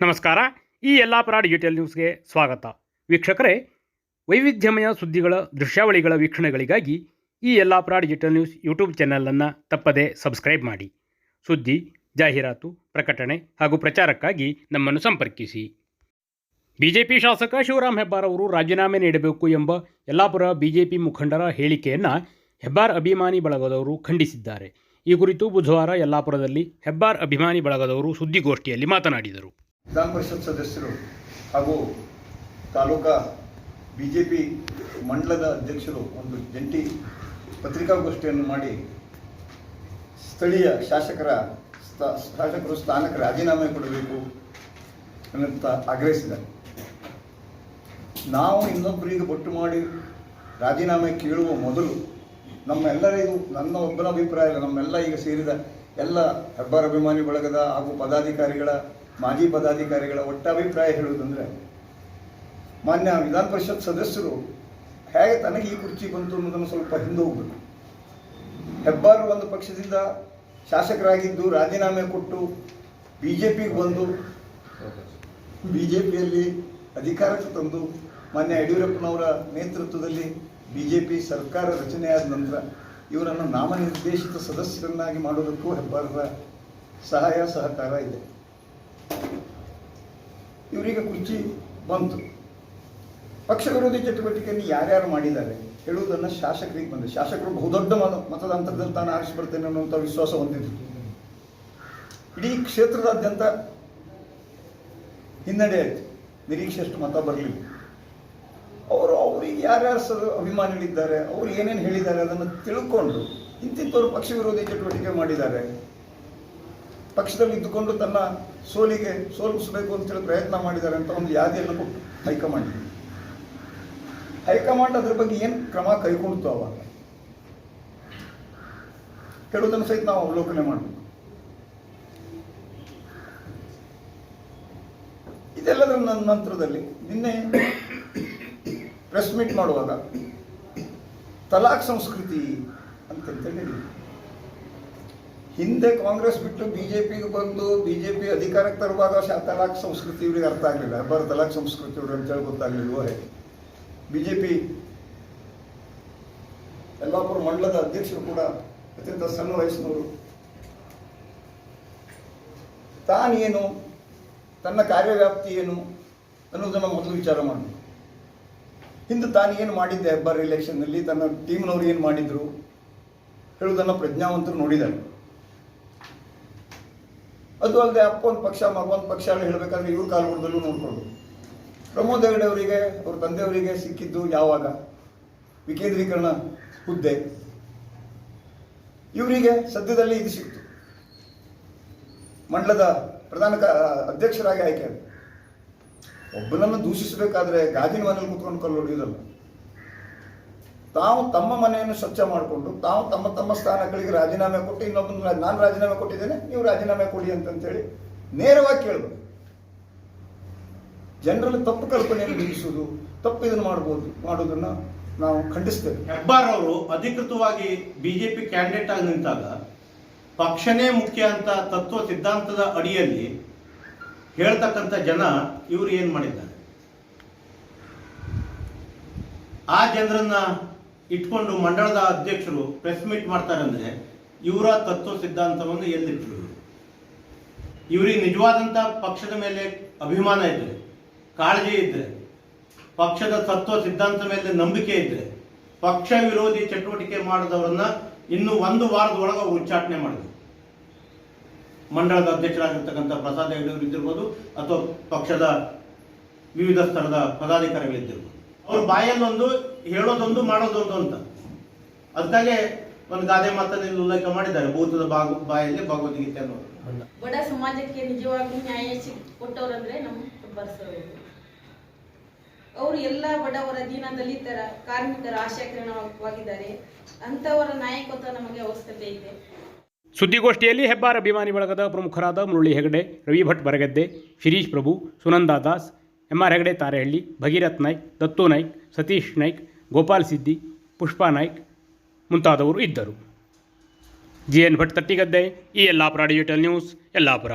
ನಮಸ್ಕಾರ. ಈ ಯಲ್ಲಾಪುರ ಡಿಜಿಟಲ್ ನ್ಯೂಸ್ಗೆ ಸ್ವಾಗತ. ವೀಕ್ಷಕರೇ, ವೈವಿಧ್ಯಮಯ ಸುದ್ದಿಗಳ, ದೃಶ್ಯಾವಳಿಗಳ ವೀಕ್ಷಣೆಗಳಿಗಾಗಿ ಈ ಯಲ್ಲಾಪುರ ಡಿಜಿಟಲ್ ನ್ಯೂಸ್ ಯೂಟ್ಯೂಬ್ ಚಾನಲನ್ನು ತಪ್ಪದೇ ಸಬ್ಸ್ಕ್ರೈಬ್ ಮಾಡಿ. ಸುದ್ದಿ, ಜಾಹೀರಾತು, ಪ್ರಕಟಣೆ ಹಾಗೂ ಪ್ರಚಾರಕ್ಕಾಗಿ ನಮ್ಮನ್ನು ಸಂಪರ್ಕಿಸಿ. ಬಿಜೆಪಿ ಶಾಸಕ ಶಿವರಾಮ್ ಹೆಬ್ಬಾರ್ ಅವರು ರಾಜೀನಾಮೆ ನೀಡಬೇಕು ಎಂಬ ಯಲ್ಲಾಪುರ ಬಿಜೆಪಿ ಮುಖಂಡರ ಹೇಳಿಕೆಯನ್ನು ಹೆಬ್ಬಾರ್ ಅಭಿಮಾನಿ ಬಳಗದವರು ಖಂಡಿಸಿದ್ದಾರೆ. ಈ ಕುರಿತು ಬುಧವಾರ ಯಲ್ಲಾಪುರದಲ್ಲಿ ಹೆಬ್ಬಾರ್ ಅಭಿಮಾನಿ ಬಳಗದವರು ಸುದ್ದಿಗೋಷ್ಠಿಯಲ್ಲಿ ಮಾತನಾಡಿದರು. ವಿಧಾನ ಪರಿಷತ್ ಸದಸ್ಯರು ಹಾಗೂ ತಾಲೂಕಾ ಬಿ ಜೆ ಪಿ ಮಂಡಲದ ಅಧ್ಯಕ್ಷರು ಒಂದು ಜಂಟಿ ಪತ್ರಿಕಾಗೋಷ್ಠಿಯನ್ನು ಮಾಡಿ ಸ್ಥಳೀಯ ಶಾಸಕರ ಶಾಸಕರು ಸ್ಥಾನಕ್ಕೆ ರಾಜೀನಾಮೆ ಕೊಡಬೇಕು ಅಂತ ಆಗ್ರಹಿಸಿದ್ದಾರೆ. ನಾವು ಇನ್ನೊಬ್ಬರಿಗೆ ಬೊಟ್ಟು ಮಾಡಿ ರಾಜೀನಾಮೆ ಕೇಳುವ ಮೊದಲು ನಮ್ಮೆಲ್ಲರಿಗೂ ನನ್ನ ಒಬ್ಬನ ಅಭಿಪ್ರಾಯ ಇಲ್ಲ. ನಮ್ಮೆಲ್ಲ ಈಗ ಸೇರಿದ ಎಲ್ಲ ಹೆಬ್ಬಾರ್ ಅಭಿಮಾನಿ ಬಳಗದ ಹಾಗೂ ಪದಾಧಿಕಾರಿಗಳ ಮಾಜಿ ಪದಾಧಿಕಾರಿಗಳ ಒಟ್ಟಾಭಿಪ್ರಾಯ ಹೇಳುವುದಂದ್ರೆ, ಮಾನ್ಯ ವಿಧಾನ ಪರಿಷತ್ ಸದಸ್ಯರು ಹೇಗೆ ತನಗೆ ಈ ಕುರ್ಚಿ ಬಂತು ಅನ್ನೋದನ್ನು ಸ್ವಲ್ಪ ಹಿಂದೆ ಹೋಗ್ಬೇಕು. ಹೆಬ್ಬಾರು ಒಂದು ಪಕ್ಷದಿಂದ ಶಾಸಕರಾಗಿದ್ದು ರಾಜೀನಾಮೆ ಕೊಟ್ಟು ಬಿ ಜೆ ಪಿಗೆ ಬಂದು ಬಿ ಜೆ ಪಿಯಲ್ಲಿ ಅಧಿಕಾರಕ್ಕೆ ತಂದು ಮಾನ್ಯ ಯಡಿಯೂರಪ್ಪನವರ ನೇತೃತ್ವದಲ್ಲಿ ಬಿ ಜೆ ಪಿ ಸರ್ಕಾರ ರಚನೆಯಾದ ನಂತರ ಇವರನ್ನು ನಾಮನಿರ್ದೇಶಿತ ಸದಸ್ಯರನ್ನಾಗಿ ಮಾಡೋದಕ್ಕೂ ಹೆಬ್ಬಾರರ ಸಹಾಯ ಸಹಕಾರ ಇದೆ. ಇವರಿಗೆ ಕುರ್ಚಿ ಬಂತು. ಪಕ್ಷ ವಿರೋಧಿ ಚಟುವಟಿಕೆಯನ್ನು ಯಾರ್ಯಾರು ಮಾಡಿದ್ದಾರೆ ಹೇಳುವುದನ್ನು ಶಾಸಕರಿಗೆ ಬಂದೆ. ಶಾಸಕರು ಬಹುದೊಡ್ಡ ಮತ ಮತದಾಂತರದಲ್ಲಿ ತಾನು ಬರ್ತೇನೆ ಅನ್ನುವಂಥ ವಿಶ್ವಾಸ ಹೊಂದಿದ್ರು. ಇಡೀ ಕ್ಷೇತ್ರದಾದ್ಯಂತ ಹಿನ್ನಡೆ ಆಯಿತು. ನಿರೀಕ್ಷೆಯಷ್ಟು ಮತ ಬರಲಿಲ್ಲ. ಅವರು ಅವ್ರಿಗೆ ಯಾರ್ಯಾರು ಸರ್ ಅಭಿಮಾನಿಗಳಿದ್ದಾರೆ, ಅವರು ಏನೇನು ಹೇಳಿದ್ದಾರೆ ಅದನ್ನು ತಿಳ್ಕೊಂಡು ಇಂತಿಂಥವ್ರು ಪಕ್ಷ ವಿರೋಧಿ ಚಟುವಟಿಕೆ ಮಾಡಿದ್ದಾರೆ. ಪಕ್ಷದಲ್ಲಿ ಇದ್ದುಕೊಂಡು ತನ್ನ ಸೋಲಿಗೆ ಸೋಲಿಸಬೇಕು ಅಂತೇಳಿ ಪ್ರಯತ್ನ ಮಾಡಿದ್ದಾರೆ ಅಂತ ಒಂದು ಯಾದಿಯನ್ನು ಕೊಟ್ಟು ಹೈಕಮಾಂಡ್. ಹೈಕಮಾಂಡ್ ಅದ್ರ ಬಗ್ಗೆ ಏನು ಕ್ರಮ ಕೈಗೊಂಡಿತು ಅವಾಗ? ಕೆಲವೊಂದನ್ನು ಸಹಿತ ನಾವು ಅವಲೋಕನೆ ಮಾಡಬೇಕು. ಇದೆಲ್ಲದರ ನನ್ನ ನಂತರದಲ್ಲಿ ನಿನ್ನೆ ಪ್ರೆಸ್ ಮೀಟ್ ಮಾಡುವಾಗ ತಲಾಖ್ ಸಂಸ್ಕೃತಿ ಅಂತ ಹೇಳಿದ್ರು. ಹಿಂದೆ ಕಾಂಗ್ರೆಸ್ ಬಿಟ್ಟು ಬಿಜೆಪಿಗೆ ಬಂದು ಬಿಜೆಪಿ ಅಧಿಕಾರಕ್ಕೆ ತರುವಾಗ ಶಾತಲಾಕ್ ಸಂಸ್ಕೃತಿ ಇವ್ರಿಗೆ ಅರ್ಥ ಆಗಲಿಲ್ಲ ಹೆಬ್ಬಾರ್ ತಲಾಕ್ ಸಂಸ್ಕೃತಿ ಇವ್ರು ಅಂತೇಳಿ ಗೊತ್ತಾಗಲಿಲ್ವೋ ಹೇಗೆ? ಬಿಜೆಪಿ ಯಲ್ಲಾಪುರ ಮಂಡಲದ ಅಧ್ಯಕ್ಷರು ಕೂಡ ಅತ್ಯಂತ ಸಣ್ಣ ವಯಸ್ಸಿನವರು. ತಾನೇನು, ತನ್ನ ಕಾರ್ಯವ್ಯಾಪ್ತಿ ಏನು ಅನ್ನೋದನ್ನು ಮೊದಲು ವಿಚಾರ ಮಾಡಬೇಕು ಹಿಂದೆ ತಾನೇನು ಮಾಡಿದ್ದೆ ಹೆಬ್ಬಾರ್ ಎಲೆಕ್ಷನ್ನಲ್ಲಿ ತನ್ನ ಟೀಮ್ನವ್ರು ಏನು ಮಾಡಿದ್ರು ಹೇಳುವುದನ್ನು ಪ್ರಜ್ಞಾವಂತರು ನೋಡಿದ್ದಾರೆ. ಅದು ಅಲ್ಲದೆ ಅಪ್ಪ ಒಂದು ಪಕ್ಷ, ಮಗ ಒಂದು ಪಕ್ಷ ಹೇಳಬೇಕಾದ್ರೆ ಇವ್ರ ಕಾಲುಗುಡದಲ್ಲೂ ನೋಡ್ಕೊಂಡು. ಪ್ರಮೋದ್ ಹೆಗಡೆ ಅವರಿಗೆ ಅವ್ರ ತಂದೆಯವರಿಗೆ ಸಿಕ್ಕಿದ್ದು ಯಾವಾಗ? ವಿಕೇಂದ್ರೀಕರಣ ಹುದ್ದೆ. ಇವರಿಗೆ ಸದ್ಯದಲ್ಲಿ ಇದು ಸಿಕ್ತು. ಮಂಡಲದ ಪ್ರಧಾನ ಅಧ್ಯಕ್ಷರಾಗಿ ಆಯ್ಕೆ. ಒಬ್ಬನನ್ನು ದೂಷಿಸಬೇಕಾದ್ರೆ ಗಾಜಿನ ಮನೇಲಿ ಕೂತ್ಕೊಂಡು ಕಲ್ಲು ಹೊಡೆಯೋದಲ್ಲ. ತಾವು ತಮ್ಮ ಮನೆಯನ್ನು ಸ್ವಚ್ಛ ಮಾಡಿಕೊಂಡು, ತಾವು ತಮ್ಮ ತಮ್ಮ ಸ್ಥಾನಗಳಿಗೆ ರಾಜೀನಾಮೆ ಕೊಟ್ಟು ಇನ್ನೊಬ್ಬನ ನಾನು ರಾಜೀನಾಮೆ ಕೊಟ್ಟಿದ್ದೇನೆ, ನೀವು ರಾಜೀನಾಮೆ ಕೊಡಿ ಅಂತಂತೇಳಿ ನೇರವಾಗಿ ಕೇಳಬಹುದು ಜನರಲ್ಲಿ ತಪ್ಪು ಕಲ್ಪನೆಯನ್ನು ಬಿಡಿಸುವುದು ತಪ್ಪು ಇದನ್ನು ಮಾಡ್ಬೋದು ಮಾಡೋದನ್ನ ನಾವು ಖಂಡಿಸ್ತೇವೆ. ಹೆಬ್ಬಾರ್ ಅವರು ಅಧಿಕೃತವಾಗಿ ಬಿಜೆಪಿ ಕ್ಯಾಂಡಿಡೇಟ್ ಆಗಿ ನಿಂತಾಗ ಪಕ್ಷನೇ ಮುಖ್ಯ ಅಂತ ತತ್ವ ಸಿದ್ಧಾಂತದ ಅಡಿಯಲ್ಲಿ ಹೇಳ್ತಕ್ಕಂಥ ಜನ ಇವರು ಏನು ಮಾಡಿದ್ದಾರೆ? ಆ ಜನರನ್ನ ಇಟ್ಕೊಂಡು ಮಂಡಳದ ಅಧ್ಯಕ್ಷರು ಪ್ರೆಸ್ ಮೀಟ್ ಮಾಡ್ತಾರೆ ಅಂದ್ರೆ ಇವರ ತತ್ವ ಸಿದ್ಧಾಂತವನ್ನು ಎಲ್ಲಿಟ್ಟರು ಇವರಿಗೆ ಇವ್ರಿಗೆ ನಿಜವಾದಂತ ಪಕ್ಷದ ಮೇಲೆ ಅಭಿಮಾನ ಇದ್ರೆ, ಕಾಳಜಿ ಇದ್ರೆ, ಪಕ್ಷದ ತತ್ವ ಸಿದ್ಧಾಂತ ಮೇಲೆ ನಂಬಿಕೆ ಇದ್ರೆ, ಪಕ್ಷ ವಿರೋಧಿ ಚಟುವಟಿಕೆ ಮಾಡಿದವರನ್ನ ಇನ್ನು ಒಂದು ವಾರದ ಒಳಗೆ ಉಚ್ಚಾಟನೆ ಮಾಡಿದ್ರು ಮಂಡಳದ ಅಧ್ಯಕ್ಷರಾಗಿರ್ತಕ್ಕಂಥ ಪ್ರಸಾದ್ ಹೆಗಡೆಯವರು ಇದ್ದಿರ್ಬೋದು ಅಥವಾ ಪಕ್ಷದ ವಿವಿಧ ಸ್ಥಳದ ಪದಾಧಿಕಾರಿಗಳಿದ್ದಿರ್ಬೋದು ಅವ್ರ ಬಾಯಲ್ಲೊಂದು ಹೇಳೋದೊಂದು ಮಾಡೋದೊಂದು ಅಂತ. ಅದಕ್ಕಾಗೆ ಒಂದು ಗಾದೆ ಮಾತನ್ನು ಉಲ್ಲೇಖ ಮಾಡಿದ್ದಾರೆ ಭೂತದ ಬಾಗು ಬಾಯಲ್ಲಿ ಭಗವದ್ಗೀತೆ ಅನ್ನೋದು. ಬಡ ಸಮಾಜಕ್ಕೆ ನಿಜವಾಗಿ ನ್ಯಾಯ ಕೊಟ್ಟವ್ರಂದ್ರೆ ನಮ್ಮ ಹೆಬ್ಬಾರ್ ಅವರು ಅವರು ಎಲ್ಲ ಬಡವರ ದೀನ ದಲಿತರ ಕಾರ್ಮಿಕರ ಆಶಾಕಿರಣವಾಗಿದ್ದಾರೆ. ಅಂತವರ ನಾಯಕತ್ವ ನಮಗೆ ಅವಶ್ಯಕತೆ ಇದೆ. ಸುದ್ದಿಗೋಷ್ಠಿಯಲ್ಲಿ ಹೆಬ್ಬಾರ್ ಅಭಿಮಾನಿ ಬಳಗದ ಪ್ರಮುಖರಾದ ಮುರಳಿ ಹೆಗಡೆ ರವಿ ಭಟ್ ಬರಗದ್ದೆ ಶಿರೀಶ್ ಪ್ರಭು ಸುನಂದಾ ದಾಸ್ ಎಂ ಆರ್ ಹೆಗಡೆ ತಾರೆಹಳ್ಳಿ, ಭಗೀರಥ್ ನಾಯ್ಕ್, ದತ್ತು ನಾಯ್ಕ್, ಸತೀಶ್ ನಾಯ್ಕ್, ಗೋಪಾಲ್ ಸಿದ್ದಿ, ಪುಷ್ಪಾ ನಾಯ್ಕ್ ಮುಂತಾದವರು ಇದ್ದರು. ಜಿ ಎನ್ ಭಟ್ ತಟ್ಟಿಗದ್ದೆ, ಈ ಯಲ್ಲಾಪುರ ಡಿಜಿಟಲ್ ನ್ಯೂಸ್, ಯಲ್ಲಾಪುರ.